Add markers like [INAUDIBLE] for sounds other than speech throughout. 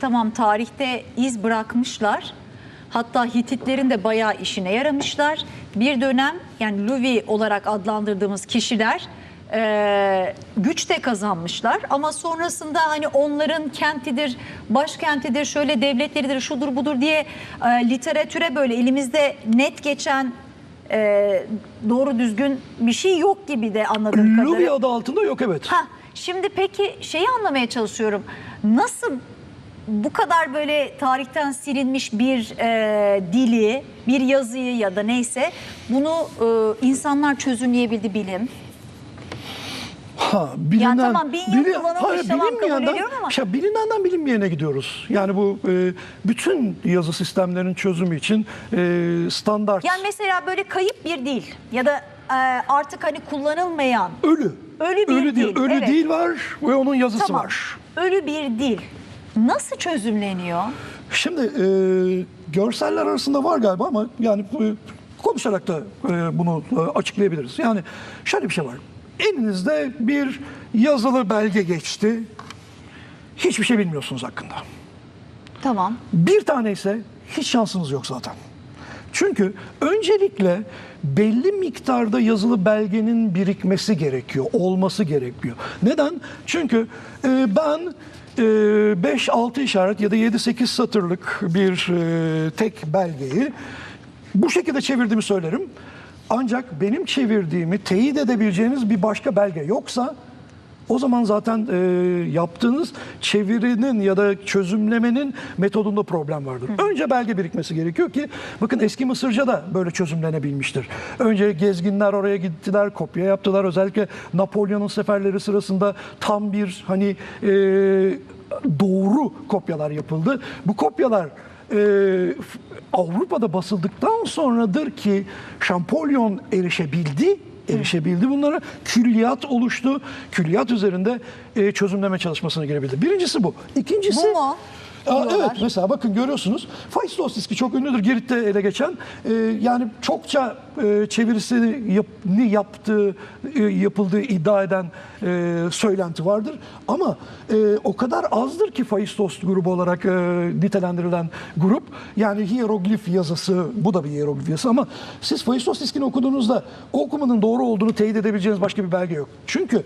Tamam tarihte iz bırakmışlar. Hatta Hititlerin de bayağı işine yaramışlar. Bir dönem yani Luvi olarak adlandırdığımız kişiler e, güç de kazanmışlar. Ama sonrasında hani onların kentidir, başkentidir, şöyle devletleridir, şudur budur diye e, literatüre böyle elimizde net geçen e, doğru düzgün bir şey yok gibi de anladığım kadarıyla. Luvi adı altında yok evet. Ha, şimdi peki şeyi anlamaya çalışıyorum. Nasıl bu kadar böyle tarihten silinmiş bir e, dili, bir yazıyı ya da neyse bunu e, insanlar çözümleyebildi bilim. Ha, bilinen, tamam, bin yıl kullanılmış, hayır, tamam, kabul ediyorum ama- şey, bilinenden bilinmeyene gidiyoruz. Yani bu e, bütün yazı sistemlerinin çözümü için e, standart Yani mesela böyle kayıp bir dil ya da e, artık hani kullanılmayan ölü. Ölü bir ölü değil, dil, ölü evet. değil var ve onun yazısı tamam var. ölü bir dil nasıl çözümleniyor? Şimdi e, görseller arasında var galiba ama yani e, konuşarak da e, bunu e, açıklayabiliriz. Yani şöyle bir şey var. Elinizde bir yazılı belge geçti. Hiçbir şey bilmiyorsunuz hakkında. Tamam. Bir tane ise hiç şansınız yok zaten. Çünkü öncelikle belli miktarda yazılı belgenin birikmesi gerekiyor, olması gerekiyor. Neden? Çünkü e, ben 5-6 işaret ya da 7-8 satırlık bir e, tek belgeyi bu şekilde çevirdiğimi söylerim. Ancak benim çevirdiğimi teyit edebileceğiniz bir başka belge yoksa o zaman zaten e, yaptığınız çevirinin ya da çözümlemenin metodunda problem vardır. Önce belge birikmesi gerekiyor ki bakın eski Mısırca da böyle çözümlenebilmiştir. Önce gezginler oraya gittiler, kopya yaptılar. Özellikle Napolyon'un seferleri sırasında tam bir hani e, doğru kopyalar yapıldı. Bu kopyalar e, Avrupa'da basıldıktan sonradır ki Şampolyon erişebildi erişebildi bunlara. Külliyat oluştu. Külliyat üzerinde e, çözümleme çalışmasına girebildi. Birincisi bu. İkincisi... Bu mu? Aa, evet mesela bakın görüyorsunuz. Faistos diski çok ünlüdür. Girit'te ele geçen. e, yani çokça e, çevirisini yap, yaptığı, e, yapıldığı iddia eden e, söylenti vardır. Ama e, o kadar azdır ki Faistos grubu olarak e, nitelendirilen grup. Yani hieroglif yazısı, bu da bir hieroglif yazısı ama siz Faistos diskini okuduğunuzda o okumanın doğru olduğunu teyit edebileceğiniz başka bir belge yok. Çünkü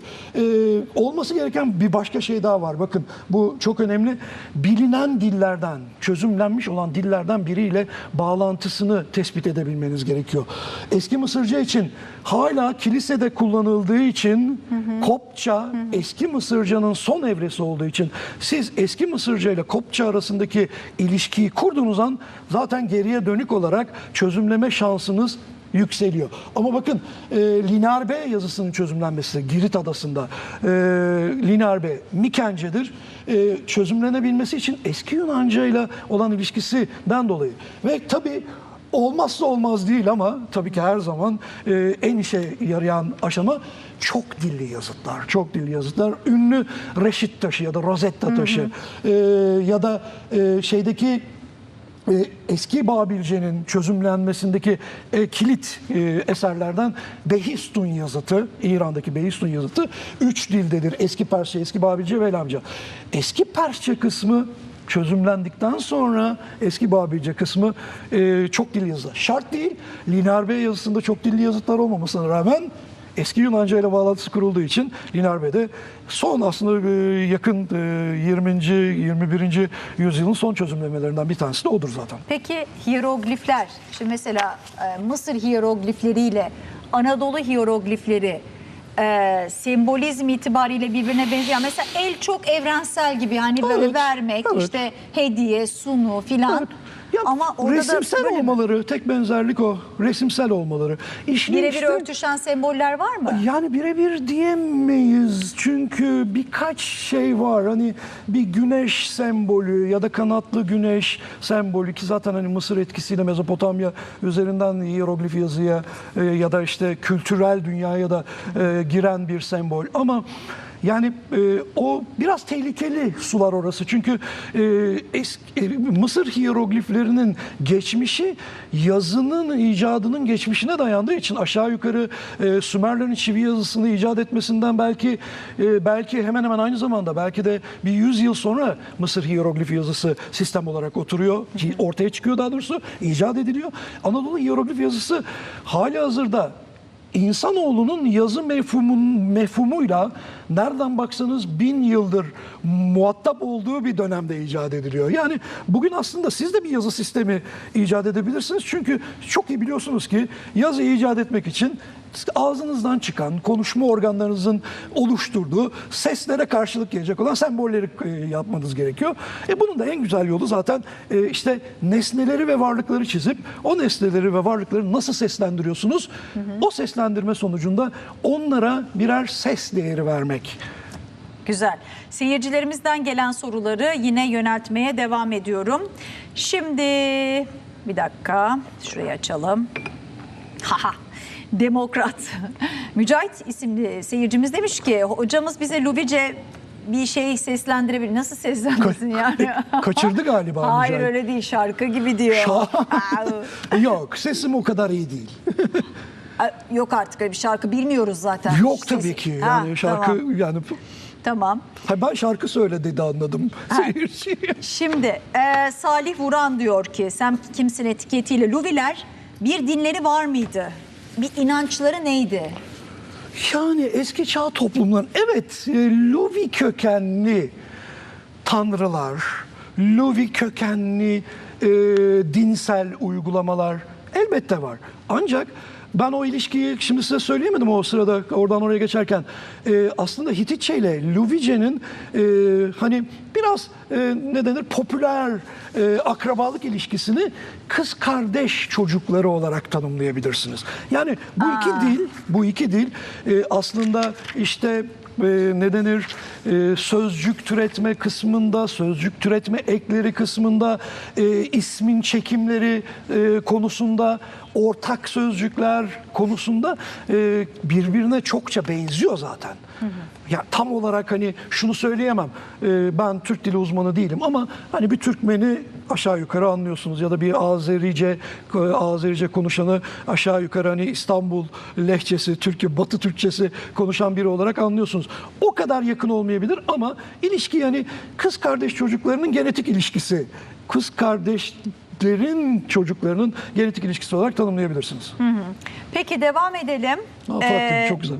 olması gereken bir başka şey daha var. Bakın bu çok önemli. Bilinen dillerden, çözümlenmiş olan dillerden biriyle bağlantısını tespit edebilmeniz gerekiyor. Eski Mısırca için hala kilisede kullanıldığı için Kopça eski Mısırcanın son evresi olduğu için siz eski Mısırca ile Kopça arasındaki ilişkiyi kurduğunuz an zaten geriye dönük olarak çözümleme şansınız yükseliyor. Ama bakın e, linear B yazısının çözümlenmesi Girit adasında e, linear B Mikence'dir. E, çözümlenebilmesi için eski Yunanca ile olan ilişkisinden dolayı. Ve tabii olmazsa olmaz değil ama tabii ki her zaman e, en işe yarayan aşama çok dilli yazıtlar. Çok dilli yazıtlar. Ünlü reşit taşı ya da rozetta taşı e, ya da e, şeydeki e, eski Babilce'nin çözümlenmesindeki e, kilit e, eserlerden Behistun yazıtı, İran'daki Behistun yazıtı üç dildedir. Eski Persçe, eski Babilce ve Elamca. Eski Persçe kısmı çözümlendikten sonra eski Babilce kısmı e, çok dilli yazılar. Şart değil, Linear B yazısında çok dilli yazıtlar olmamasına rağmen eski Yunanca ile bağlantısı kurulduğu için Linear B'de son aslında e, yakın e, 20. 21. yüzyılın son çözümlemelerinden bir tanesi de odur zaten. Peki hieroglifler, şimdi mesela e, Mısır hieroglifleriyle Anadolu hieroglifleri e, sembolizm itibariyle birbirine benziyor. Mesela el çok evrensel gibi hani böyle Evet, vermek, evet. işte hediye, sunu filan. Evet. Ya, Ama orada resimsel da böyle olmaları, tek benzerlik o. Resimsel olmaları. Birebir işte- örtüşen semboller var mı? Yani birebir diyemeyiz çünkü birkaç şey var. Hani bir güneş sembolü ya da kanatlı güneş sembolü ki zaten hani Mısır etkisiyle Mezopotamya üzerinden hieroglif yazıya e, ya da işte kültürel dünyaya da e, giren bir sembol. Ama Yani e, o biraz tehlikeli sular orası. Çünkü e, eski, e, Mısır hierogliflerinin geçmişi yazının icadının geçmişine dayandığı için aşağı yukarı e, Sümerlerin çivi yazısını icat etmesinden belki e, belki hemen hemen aynı zamanda belki de bir 100 yıl sonra Mısır hieroglif yazısı sistem olarak oturuyor, ortaya çıkıyor daha doğrusu, icat ediliyor. Anadolu hieroglif yazısı hali hazırda İnsanoğlunun yazı mefhumun, mefhumuyla nereden baksanız bin yıldır muhatap olduğu bir dönemde icat ediliyor. Yani bugün aslında siz de bir yazı sistemi icat edebilirsiniz. Çünkü çok iyi biliyorsunuz ki yazı icat etmek için ağzınızdan çıkan, konuşma organlarınızın oluşturduğu seslere karşılık gelecek olan sembolleri e, yapmanız gerekiyor. E bunun da en güzel yolu zaten e, işte nesneleri ve varlıkları çizip o nesneleri ve varlıkları nasıl seslendiriyorsunuz? O seslendirme sonucunda onlara birer ses değeri vermek. Güzel. Seyircilerimizden gelen soruları yine yöneltmeye devam ediyorum. Şimdi bir dakika şurayı açalım. Haha. Demokrat. [LAUGHS] Mücahit isimli seyircimiz demiş ki hocamız bize Lubice bir şey seslendirebilir. Nasıl seslendirsin yani? Kaçırdı galiba [LAUGHS] Hayır Mücahit. öyle değil şarkı gibi diyor. Aa, [LAUGHS] Yok sesim o kadar iyi değil. Yok artık öyle bir şarkı bilmiyoruz zaten. Yok Sesi- tabii ki. Ha, Yani şarkı Tamam. yani tamam. Ha, ben şarkı söyle dedi anladım seyirci. Şimdi e, Salih Vuran diyor ki sen kimsin etiketiyle Luviler bir dinleri var mıydı? Bir inançları neydi? Yani eski çağ toplumların evet e, Luvi kökenli tanrılar, Luvi kökenli e, dinsel uygulamalar elbette var. Ancak ben o ilişkiyi şimdi size söyleyemedim o sırada oradan oraya geçerken. E, aslında Hititçe ile Luvice'nin e, hani biraz e, ne denir popüler e, akrabalık ilişkisini kız kardeş çocukları olarak tanımlayabilirsiniz. Yani bu iki dil, bu iki dil e, aslında işte e, ne denir e, sözcük türetme kısmında, sözcük türetme ekleri kısmında, e, ismin çekimleri e, konusunda, ortak sözcükler konusunda e, birbirine çokça benziyor zaten. Ya tam olarak hani şunu söyleyemem. e, ben Türk dili uzmanı değilim ama hani bir Türkmeni aşağı yukarı anlıyorsunuz ya da bir Azerice e, Azerice konuşanı aşağı yukarı hani İstanbul lehçesi, Türkiye Batı Türkçesi konuşan biri olarak anlıyorsunuz. O kadar yakın olmayabilir ama ilişki yani kız kardeş çocuklarının genetik ilişkisi. Kız kardeşlerin çocuklarının genetik ilişkisi olarak tanımlayabilirsiniz. Peki devam edelim. Aa, Fatih, Ee, çok güzel.